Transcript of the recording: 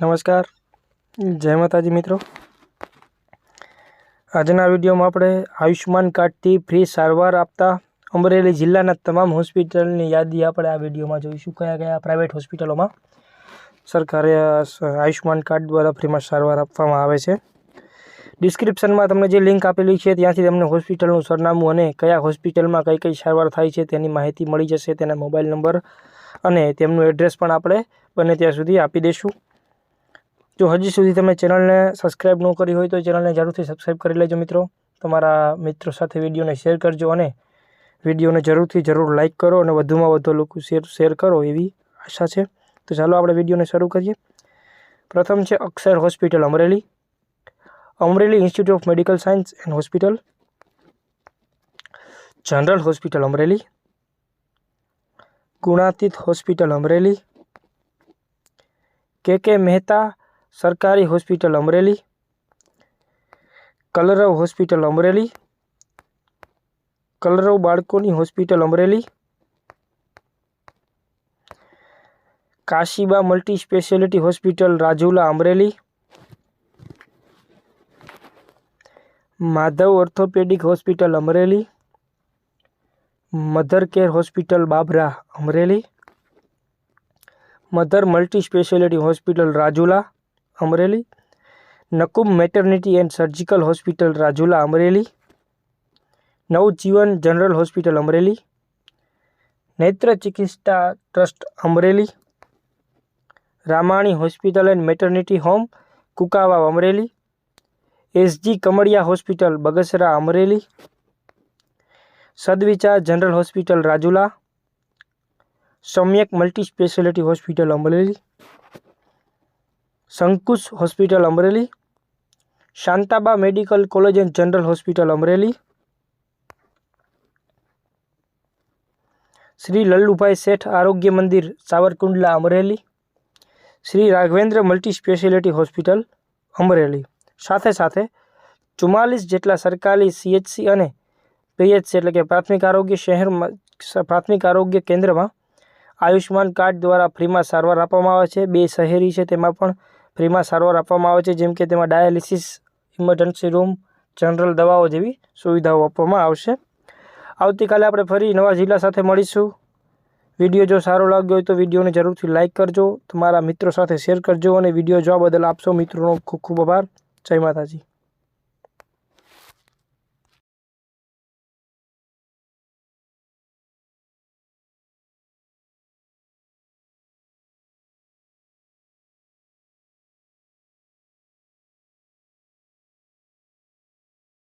નમસ્કાર. જય માતાજી મિત્રો. આજના વિડીયોમાં આપણે આયુષ્યમાન કાર્ડથી ફ્રી સારવાર આપતા અમરેલી જિલ્લાના તમામ હોસ્પિટલની યાદી આપણે આ વિડીયોમાં જોઈશું. કયા કયા પ્રાઇવેટ હોસ્પિટલોમાં સરકારે આયુષ્યમાન કાર્ડ દ્વારા ફ્રીમાં સારવાર આપવામાં આવે છે. ડિસ્ક્રિપ્શનમાં તમને જે લિંક આપેલી છે ત્યાંથી તમને હોસ્પિટલનું સરનામું અને કયા હોસ્પિટલમાં કઈ કઈ સારવાર થાય છે તેની માહિતી મળી જશે. તેના મોબાઈલ નંબર અને તેમનું એડ્રેસ પણ આપણે બને ત્યાં સુધી આપી દઈશું જો હજી સુધી તમે ચેનલને સબસ્ક્રાઈબ ન કરી હોય તો ચેનલને જરૂરથી સબસ્ક્રાઈબ કરી લેજો મિત્રો. તમારા મિત્રો સાથે વિડીયોને શેર કરજો અને વિડીયોને જરૂરથી જરૂર લાઇક કરો અને વધુમાં વધુ લોકો શેર શેર કરો એવી આશા છે. તો ચાલો આપણે વિડીયોને શરૂ કરીએ. પ્રથમ છે Akshar hospital, Amreli. Amreli institute of medical science and hospital general hospital Amreli. Gunatit hospital Amreli. K K Mehta સરકારી હોસ્પિટલ અમરેલી કલરવ હોસ્પિટલ અમરેલી કલરવ બાળકોની hospital Amreli Kashiba multi speciality hospital Rajula Amreli Madhav orthopaedic hospital Amreli mother care hospital Babra Amreli mother multi speciality hospital Rajula Amreli. Nakum maternity and surgical hospital Rajula, Amreli. Navjivan general hospital Amreli. નેત્ર ચિકિત્સા trust, Amreli. Ramani hospital and maternity home Kukavav Amreli. SG Kamaliya hospital Bagasara, Amreli. Sadvichar general hospital Rajula. Samyak multi speciality hospital Amreli. Sankush hospital Amreli, Shantaba medical college and general hospital Amreli, Shri Lallubhai Sheth આરોગ્ય મંદિર Savarkundla Amreli, Shri Raghavendra multi speciality hospital Amreli. સાથે સાથે ચુમ્માલીસ જેટલા સરકારી CHC અને PHC એટલે કે પ્રાથમિક આરોગ્ય શહેરમાં પ્રાથમિક આરોગ્ય કેન્દ્રમાં આયુષ્યમાન કાર્ડ દ્વારા ફ્રીમાં સારવાર આપવામાં આવે છે. બે શહેરી છે, તેમાં પણ ફ્રીમાં સારવાર આપવામાં આવે છે, જેમ કે તેમાં ડાયાલિસિસ, ઇમરજન્સી રૂમ, જનરલ દવાઓ જેવી સુવિધાઓ આપવામાં આવશે. આવતીકાલે આપણે ફરી નવા જિલ્લા સાથે મળીશું. વીડિયો જો સારો લાગ્યો હોય તો વિડીયોને જરૂરથી લાઇક કરજો, તમારા મિત્રો સાથે શેર કરજો અને વીડિયો જોવા બદલ આપશો મિત્રોનો ખૂબ ખૂબ આભાર. જય માતાજી.